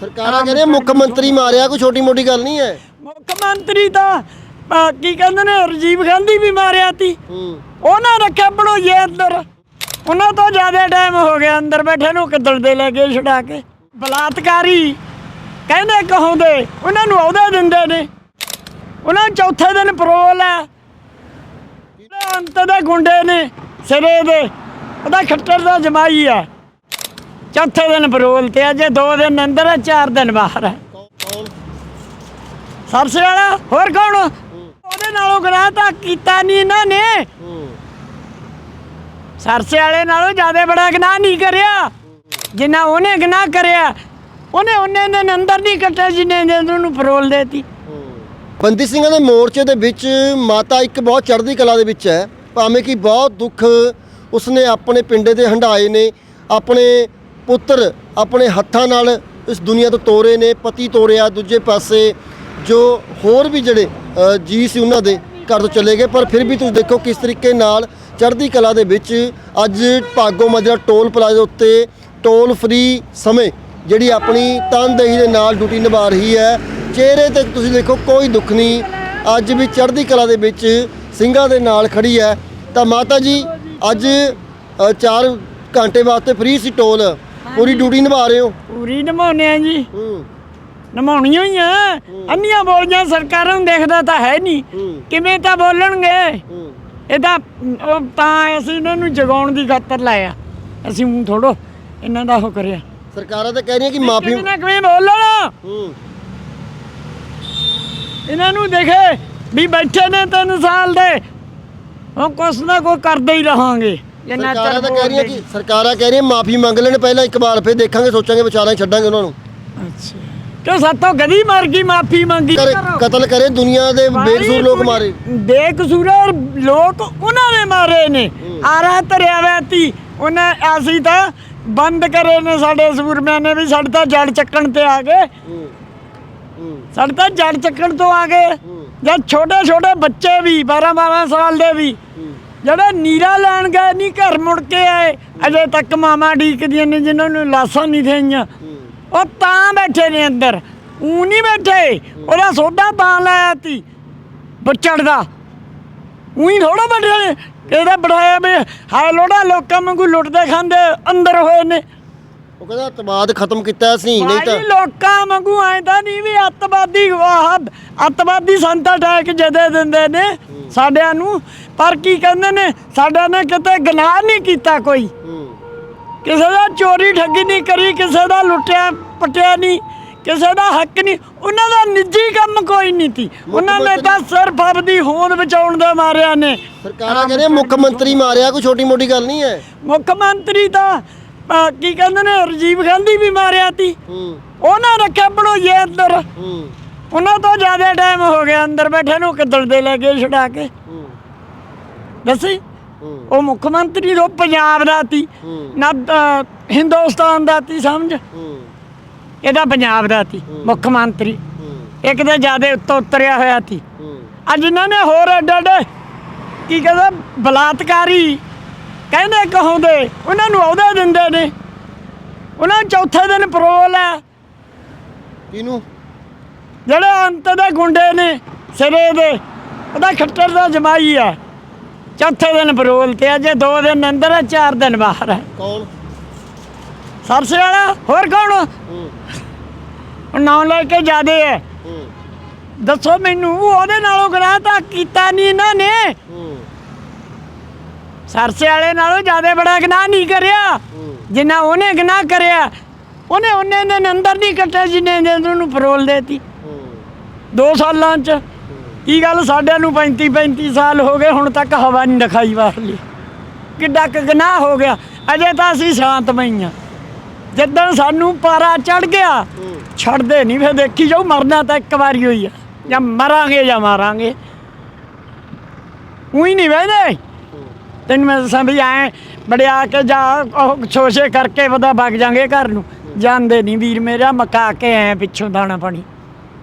ਸਰਕਾਰਾਂ ਕਹਿੰਦੇ ਮੁੱਖ ਮੰਤਰੀ ਮਾਰਿਆ ਕੋਈ ਛੋਟੀ ਮੋਟੀ ਗੱਲ ਨਹੀਂ ਹੈ। ਮੁੱਖ ਮੰਤਰੀ ਤਾਂ ਅਹ, ਕੀ ਕਹਿੰਦੇ ਨੇ ਰਾਜੀਵ ਗਾਂਧੀ ਵੀ ਮਾਰਿਆ ਤੀ। ਹੂੰ। ਉਹਨਾਂ ਰੱਖਿਆ ਬਣੋਈਏ ਅੰਦਰ। ਉਹਨਾਂ ਤੋਂ ਜ਼ਿਆਦਾ ਟਾਈਮ ਹੋ ਗਿਆ ਅੰਦਰ ਬੈਠੇ ਨੂੰ ਕਿੱਦਣ ਦੇ ਲੈ ਗਏ ਛੁਡਾ ਕੇ। ਬਲਾਤਕਾਰੀ ਕਹਿੰਦੇ ਕਹੋਂਦੇ ਉਹਨਾਂ ਨੂੰ ਅਹੁਦੇ ਦਿੰਦੇ ਨੇ। ਉਹਨਾਂ ਨੂੰ ਚੌਥੇ ਦਿਨ ਪਰੋਲ ਹੈ। ਜਿਹੜੇ ਅੰਤ ਦੇ ਗੁੰਡੇ ਨੇ ਸਿਰੇ ਦੇ। ਉਹਦਾ ਖੱਟਰ ਦਾ ਜਮਾਈ ਹੈ। ਚੌਥੇ ਦਿਨ ਪਰੋਲ ਤੇ ਅਜੇ ਦੋ ਦਿਨ ਅੰਦਰ ਹੈ ਚਾਰ ਦਿਨ ਬਾਹਰ ਹੈ ਕੌਣ ਸਰਸੇ ਵਾਲਾ ਹੋਰ ਕੌਣ? ਉਹਦੇ ਨਾਲੋਂ ਗੁਨਾਹ ਤਾਂ ਕੀਤਾ ਨਹੀਂ ਇਹਨਾਂ ਨੇ। ਸਰਸੇ ਵਾਲੇ ਨਾਲੋਂ ਜ਼ਿਆਦਾ ਬੜਾ ਗੁਨਾਹ ਨਹੀਂ ਕਰਿਆ। ਜਿੰਨਾ ਉਹਨੇ ਗੁਨਾਹ ਕਰਿਆ, ਉਹਨੇ ਉਹਨੇ ਦਿਨ ਅੰਦਰ ਨਹੀਂ ਕੱਟਿਆ ਜਿੰਨੇ ਦਿਨ ਉਹਨੂੰ ਪਰੋਲ ਦੇਤੀ। ਬੰਦੀ ਸਿੰਘਾਂ ਦੇ ਮੋਰਚੇ ਦੇ ਵਿੱਚ ਮਾਤਾ ਇੱਕ ਬਹੁਤ ਚੜ੍ਹਦੀ ਕਲਾ ਦੇ ਵਿੱਚ ਹੈ। ਭਾਵੇਂ ਕਿ ਬਹੁਤ ਦੁੱਖ ਉਸਨੇ ਆਪਣੇ ਪਿੰਡੇ ਦੇ ਹੰਡਾਏ ਨੇ, ਆਪਣੇ ਪੁੱਤਰ ਆਪਣੇ ਹੱਥਾਂ ਨਾਲ ਇਸ ਦੁਨੀਆ ਤੋਂ ਤੋਰੇ ਨੇ ਪਤੀ ਤੋਰਿਆ ਦੂਜੇ ਪਾਸੇ ਜੋ ਹੋਰ ਵੀ ਜਿਹੜੇ ਅ, ਜੀ ਸੀ ਉਹਨਾਂ ਦੇ ਘਰ ਤੋਂ ਚਲੇ ਗਏ ਪਰ ਫਿਰ ਵੀ ਤੁਸੀਂ ਦੇਖੋ ਕਿਸ ਤਰੀਕੇ ਨਾਲ ਚੜ੍ਹਦੀ ਕਲਾ ਦੇ ਵਿੱਚ ਅੱਜ ਭਾਗੋ ਮਾਜਰਾ ਟੋਲ ਪਲਾਜ਼ਾ ਉੱਤੇ ਟੋਲ ਫ੍ਰੀ ਸਮੇਂ ਜਿਹੜੀ ਆਪਣੀ ਤਨਦੇਹੀ ਦੇ ਨਾਲ ਡਿਊਟੀ ਨਿਭਾ ਰਹੀ ਹੈ। ਚਿਹਰੇ ਤੇ ਤੁਸੀਂ ਦੇਖੋ ਕੋਈ ਦੁੱਖ ਨਹੀਂ ਅੱਜ ਵੀ ਚੜ੍ਹਦੀ ਕਲਾ ਦੇ ਵਿੱਚ ਸਿੰਘਾਂ ਦੇ ਨਾਲ ਖੜੀ ਹੈ। ਤਾਂ ਮਾਤਾ ਜੀ ਅੱਜ 4 ਘੰਟੇ ਵਾਸਤੇ ਫ੍ਰੀ ਸੀ ਟੋਲ। ਪੂਰੀ ਡਿਊਟੀ ਨਿਭਾ ਰਹੇ ਹੋ? ਪੂਰੀ ਨਿਭਾਉਂਦੇ ਆ ਜੀ। ਹੂੰ। ਨਿਭਾਉਣੀਆਂ ਹੀ ਆ। ਅੰਨੀਆਂ ਬੋਲੀਆਂ ਸਰਕਾਰਾਂ ਨੂੰ ਦੇਖਦਾ ਤਾਂ ਹੈ ਨਹੀਂ। ਕਿਵੇਂ ਤਾਂ ਬੋਲਣਗੇ? ਹੂੰ। ਇਹ ਤਾਂ ਉਹ ਤਾਂ ਅਸੀਂ ਇਹਨਾਂ ਨੂੰ ਜਗਾਉਣ ਦੀ ਖਾਤਰ ਲਾਇਆ। ਅਸੀਂ ਹੁਣ ਥੋੜੋ ਇਹਨਾਂ ਦਾ ਉਹ ਕਰਿਆ। ਸਰਕਾਰਾਂ ਤਾਂ ਕਹਿ ਰਹੀਆਂ ਕਿ ਮਾਫੀ ਕਿਵੇਂ ਨਾ ਕਿਵੇਂ ਬੋਲਣ? ਹੂੰ। ਇਹਨਾਂ ਨੂੰ ਦੇਖੇ ਵੀ ਬੈਠੇ ਨੇ ਤਿੰਨ ਸਾਲ ਦੇ। ਉਹ ਕੁਛ ਨਾ ਕੋਈ ਕਰਦੇ ਹੀ ਰਹਾਂਗੇ। ਜਿੰਨਾ ਸਰਕਾਰਾਂ ਤਾਂ ਕਹਿ ਰਹੀਆਂ ਬੋਲਦੇ ਕਿ ਸਰਕਾਰਾਂ ਕਹਿ ਰਹੀਆਂ ਮਾਫੀ ਮੰਗ ਲੈਣ ਪਹਿਲਾਂ ਇੱਕ ਵਾਰ ਫਿਰ ਦੇਖਾਂਗੇ ਸੋਚਾਂਗੇ ਵਿਚਾਰਾਂ ਛੱਡਾਂਗੇ ਉਹਨਾਂ ਨੂੰ। ਅੱਛਾ। ਕਿ ਸਾਤੋਂ ਗਦੀ ਮਾਰ ਗਈ ਮਾਫੀ ਮੰਗੀ ਕਰੇ ਕਤਲ ਕਰੇ ਦੁਨੀਆ ਦੇ ਬੇਕਸੂਰ ਲੋਕ ਮਾਰੇ। ਬੇਕਸੂਰ ਲੋਕ ਉਹਨਾਂ ਨੇ ਮਾਰੇ ਨੇ। ਆਰਾ ਧਰਿਆ ਵੈਤੀ ਉਹਨੇ ਅਸੀਂ ਤਾਂ ਬੰਦ ਕਰੇ ਨੇ ਸਾਡੇ ਸੂਰਮਿਆਂ ਨੇ ਵੀ ਸਾਡੇ ਤਾਂ ਜੜ ਚੱਕਣ ਤੇ ਆ ਗਏ। ਸਾਡੇ ਤਾਂ ਜੜ ਚੱਕਣ ਤੋਂ ਆ ਗਏ। ਜਦ ਛੋਟੇ ਛੋਟੇ ਬੱਚੇ ਵੀ 12 12 ਸਾਲ ਦੇ ਵੀ। ਜਿਹੜੇ ਨੀਰਾ ਲੈਣ ਗਏ ਨਹੀਂ ਘਰ ਮੁੜ ਕੇ ਆਏ। ਅਜੇ ਤੱਕ ਮਾਮਾ ਢੀਕਦੀਆਂ ਨੇ, ਜਿਨ੍ਹਾਂ ਨੂੰ ਲਾਸਾਂ ਨਹੀਂ ਥਈਆਂ ਉਹ ਤਾਂ ਬੈਠੇ ਨੇ ਅੰਦਰ। ਉਹ ਨਹੀਂ ਬੈਠੇ। ਉਹਦਾ ਸੋਡਾ ਤਾਂ ਲਾਇਆ ਤੀ ਬੱਚੜ ਦਾ। ਉਹੀ ਥੋੜਾ ਬੈਠੇ ਨੇ। ਇਹਦਾ ਬੜਾਇਆ ਵੀ, ਹਾਏ ਲੋੜਾ, ਲੋਕਾਂ ਵਾਂਗੂ ਲੁੱਟਦੇ ਖਾਂਦੇ ਅੰਦਰ ਹੋਏ ਨੇ। ਉਹ ਕਹਿੰਦਾ ਅਤਵਾਦ ਖਤਮ ਕੀਤਾ ਅਸੀਂ ਨਹੀਂ ਤਾਂ ਭਾਈ ਲੋਕਾਂ ਵਾਂਗੂ ਤਾਂ ਨਹੀਂ ਵੀ ਅੱਤਵਾਦੀ ਆਹ ਅੱਤਵਾਦੀ ਸੰਤ ਅਟੈਕ ਜਦੇ ਦਿੰਦੇ ਨੇ ਸਾਡਿਆਂ ਨੂੰ। ਪਰ ਕੀ ਕਹਿੰਦੇ ਨੇ ਸਾਡਿਆਂ ਨੇ ਕਿਤੇ ਗੁਨਾਹ ਨਹੀਂ ਕੀਤਾ ਕੋਈ। ਹੂੰ। ਕਿਸੇ ਦਾ ਚੋਰੀ ਠੱਗੀ ਨਹੀਂ ਕਰੀ ਕਿਸੇ ਦਾ ਲੁੱਟਿਆ ਪਟਿਆ ਨਹੀਂ ਕਿਸੇ ਦਾ ਹੱਕ ਨਹੀਂ ਉਹਨਾਂ ਦਾ ਨਿੱਜੀ ਕੰਮ ਕੋਈ ਨਹੀਂ ਸੀ। ਉਹਨਾਂ ਨੇ ਤਾਂ ਸਿਰਫ ਆਪਦੀ ਹੋਂਦ ਬਚਾਉਣ ਦੇ ਮਾਰਿਆ ਨੇ। ਸਰਕਾਰਾਂ ਕਹਿੰਦੇ ਮੁੱਖ ਮੰਤਰੀ ਮਾਰਿਆ ਕੋਈ ਛੋਟੀ ਮੋਟੀ ਗੱਲ ਨਹੀਂ ਹੈ। ਮੁੱਖ ਮੰਤਰੀ ਤਾਂ ਅਹ, ਕੀ ਕਹਿੰਦੇ ਨੇ ਰਾਜੀਵ ਗਾਂਧੀ ਵੀ ਮਾਰਿਆ ਤੀ। ਹੂੰ। ਉਹਨਾਂ ਰੱਖਿਆ ਬਣੋਈਏ ਅੰਦਰ। ਹੂੰ। ਉਹਨਾਂ ਤੋਂ ਜ਼ਿਆਦਾ ਟਾਈਮ ਹੋ ਗਿਆ ਅੰਦਰ ਬੈਠੇ ਨੂੰ ਕਿੱਦਣ ਦੇ ਲੈ ਗਏ ਛੁਡਾ ਕੇ। ਹੂੰ। ਦੱਸੀ? ਹੂੰ। ਉਹ ਮੁੱਖ ਮੰਤਰੀ ਉਹ ਪੰਜਾਬ ਦਾ ਤੀ ਹੂੰ। ਨਾ ਅਹ, ਹਿੰਦੁਸਤਾਨ ਦਾ ਤੀ ਸਮਝ? ਹੂੰ। ਇਹਦਾ ਪੰਜਾਬ ਦਾ ਤੀ ਮੁੱਖ ਮੰਤਰੀ। ਹੂੰ। ਇੱਕ ਤੇ ਜ਼ਿਆਦਾ ਉੱਤੋਂ ਉਤਰਿਆ ਹੋਇਆ ਤੀ। ਹੂੰ। ਅੱਜ ਇਹਨਾਂ ਨੇ ਹੋਰ ਐਡੇ ਐਡੇ ਕੀ ਕਹਿੰਦਾ ਬਲਾਤਕਾਰੀ ਕਹਿੰਦੇ ਕਹੋਂਦੇ ਉਹਨਾਂ ਨੂੰ ਅਹੁਦੇ ਦਿੰਦੇ ਨੇ। ਉਹਨਾਂ ਚੌਥੇ ਦਿਨ ਪਰੋਲ ਹੈ। ਕਿਹਨੂੰ? ਜਿਹੜੇ ਅੰਤ ਦੇ ਗੁੰਡੇ ਨੇ ਸਿਰੇ ਦੇ ਉਹਦਾ ਖੱਟਰ ਦਾ ਜਮਾਈ ਹੈ ਚੌਥੇ ਦਿਨ ਪਰੋਲ ਤੇ ਅਜੇ ਦੋ ਦਿਨ ਅੰਦਰ ਹੈ ਚਾਰ ਦਿਨ ਬਾਹਰ ਹੈ ਕੌਣ? ਸਰਸੇ ਵਾਲਾ? ਹੋਰ ਕੌਣ? ਨਾਂ ਲੈ ਕੇ ਜਾਦੇ ਹੈ। ਦੱਸੋ ਮੈਨੂੰ ਉਹਦੇ ਨਾਲੋਂ ਗੁਨਾਹ ਤਾਂ ਕੀਤਾ ਨਹੀਂ ਇਹਨਾਂ ਨੇ। ਹੂੰ। ਸਰਸੇ ਵਾਲੇ ਨਾਲੋਂ ਜ਼ਿਆਦਾ ਬੜਾ ਗੁਨਾਹ ਨਹੀਂ ਕਰਿਆ। ਜਿੰਨਾ ਉਹਨੇ ਗੁਨਾਹ ਕਰਿਆ, ਉਹਨੇ ਉਹਨੇ ਦਿਨ ਅੰਦਰ ਨਹੀਂ ਕੱਟਿਆ ਜਿੰਨੇ ਦਿਨ ਉਹਨੂੰ ਫਰੋਲ ਦੇਤੀ। ਹੂੰ ਦੋ ਸਾਲਾਂ ਚ। ਕੀ ਗੱਲ ਸਾਡਿਆਂ ਨੂੰ 35 35 ਸਾਲ ਹੋ ਗਏ, ਹੁਣ ਤੱਕ ਹਵਾ ਨਹੀਂ ਦਿਖਾਈ ਬਾਹਰਲੀ ਕਿੱਡਾ ਕੁ ਗੁਨਾਹ ਹੋ ਗਿਆ। ਅਜੇ ਤਾਂ ਅਸੀਂ ਸ਼ਾਂਤਮਈ ਆ ਜਦੋਂ ਸਾਨੂੰ ਪਾਰਾ ਚੜ ਗਿਆ, ਛੱਡਦੇ ਨਹੀਂ ਫੇਰ ਦੇਖੀ ਜਾਓ ਮਰਨਾ ਤਾਂ ਇੱਕ ਵਾਰੀ ਹੋਈ ਆ। ਜਾਂ ਮਰਾਂਗੇ ਜਾਂ ਮਾਰਾਂਗੇ। ਉਹੀ ਨਹੀਂ ਵੇਦੇ ਤੈਨੂੰ ਮੈਂ ਦੱਸਾਂ ਵੀ ਐ ਬੜਿਆ ਕੇ ਜਾ ਉਹ ਛੋਸ਼ੇ ਕਰਕੇ ਵਦਾ ਵਗ ਜਾਾਂਗੇ ਘਰ ਨੂੰ। ਜਾਂਦੇ ਨਹੀਂ ਵੀਰ ਮੇਰਾ ਮਕਾ ਕੇ ਐ ਪਿੱਛੋਂ ਦਾਣਾ ਪਾਣੀ।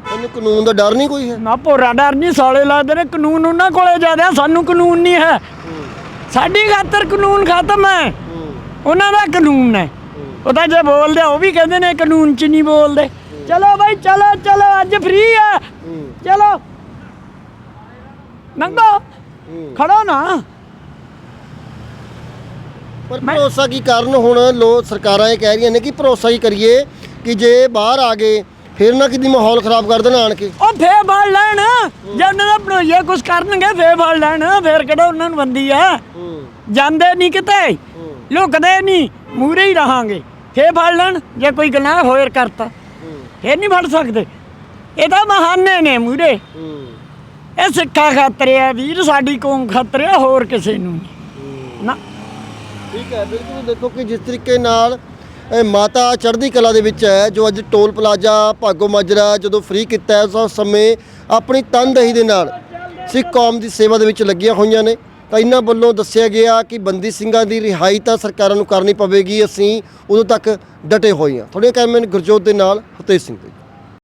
ਤੈਨੂੰ ਕਾਨੂੰਨ ਦਾ ਡਰ ਨਹੀਂ ਕੋਈ ਹੈ? ਨਾ ਭੋਰਾ ਡਰ ਨਹੀਂ ਸਾਲੇ ਲੱਗਦੇ ਨੇ ਕਾਨੂੰਨ ਉਹਨਾਂ ਕੋਲੇ ਜ਼ਿਆਦਾ ਸਾਨੂੰ ਕਾਨੂੰਨ ਨਹੀਂ ਹੈ। ਸਾਡੀ ਖਾਤਰ ਕਾਨੂੰਨ ਖਤਮ ਹੈ। ਉਹਨਾਂ ਦਾ ਕਾਨੂੰਨ ਹੈ। ਉਹ ਤਾਂ ਜੇ ਬੋਲਦੇ ਆ, ਉਹ ਵੀ ਕਹਿੰਦੇ ਨੇ ਕਾਨੂੰਨ 'ਚ ਨਹੀਂ ਬੋਲਦੇ। ਚਲੋ ਬਾਈ ਚਲੋ ਚਲੋ ਅੱਜ ਫ੍ਰੀ ਹੈ ਹੂੰ। ਚਲੋ। ਨੰਗੋ। ਖੜੋ ਨਾ। ਪਰ ਭਰੋਸਾ ਕੀ ਕਰਨ ਹੁਣ ਲੋ ਸਰਕਾਰਾਂ ਇਹ ਕਹਿ ਰਹੀਆਂ ਨੇ ਕਿ ਭਰੋਸਾ ਹੀ ਕਰੀਏ ਕਿ ਜੇ ਬਾਹਰ ਆ ਗਏ ਫਿਰ ਨਾ ਕਿਦੀ ਮਾਹੌਲ ਖਰਾਬ ਕਰ ਦੇਣ ਆਣ ਕੇ। ਉਹ ਫੇਰ ਫੜ ਲੈਣ। ਜੇ ਉਹਨਾਂ ਦਾ ਬਣੋਈਏ ਕੁਝ ਕਰਨਗੇ ਫੇਰ ਫੜ ਲੈਣ। ਫੇਰ ਕਿਹੜਾ ਉਹਨਾਂ ਨੂੰ ਬੰਦੀ ਆ? ਜਾਂਦੇ ਨਹੀਂ ਕਿਤੇ। ਲੁਕਦੇ ਨਹੀਂ ਮੂਰੇ ਹੀ ਰਹਾਂਗੇ। ਫੇਰ ਫੜ ਲੈਣ। ਜੇ ਕੋਈ ਗੁਨਾਹ ਹੋਇਰ ਕਰਤਾ। ਫੇਰ ਨਹੀਂ ਫੜ ਸਕਦੇ। ਇਹ ਤਾਂ ਮਹਾਨੇ ਨੇ ਮੂਰੇ ਇਹ ਸਿੱਖਾ ਖਾਤਰ ਆ ਵੀਰ। ਸਾਡੀ ਕੌਮ ਖਾਤਰ ਆ ਹੋਰ ਕਿਸੇ ਨੂੰ ਨਾ ਠੀਕ ਹੈ ਬਿਲਕੁਲ ਦੇਖੋ ਕਿ ਜਿਸ ਤਰੀਕੇ ਨਾਲ ਇਹ ਮਾਤਾ ਚੜ੍ਹਦੀ ਕਲਾ ਦੇ ਵਿੱਚ ਹੈ ਜੋ ਅੱਜ ਟੋਲ ਪਲਾਜ਼ਾ ਭਾਗੋ ਮਾਜਰਾ ਜਦੋਂ ਫ੍ਰੀ ਕੀਤਾ ਹੈ, ਉਸ ਸਮੇਂ ਆਪਣੀ ਤਨਦਹੀ ਦੇ ਨਾਲ ਸਿੱਖ ਕੌਮ ਦੀ ਸੇਵਾ ਦੇ ਵਿੱਚ ਲੱਗੀਆਂ ਹੋਈਆਂ ਨੇ। ਤਾਂ ਇਹਨਾਂ ਵੱਲੋਂ ਦੱਸਿਆ ਗਿਆ ਕਿ ਬੰਦੀ ਸਿੰਘਾਂ ਦੀ ਰਿਹਾਈ ਤਾਂ ਸਰਕਾਰਾਂ ਨੂੰ ਕਰਨੀ ਪਵੇਗੀ ਅਸੀਂ ਉਦੋਂ ਤੱਕ ਡਟੇ ਹੋਏ ਹਾਂ। ਤੁਹਾਡੇ ਕੈਮਨ ਗੁਰਜੋਤ ਦੇ ਨਾਲ ਹਤੇਜ ਸਿੰਘ ਦੇ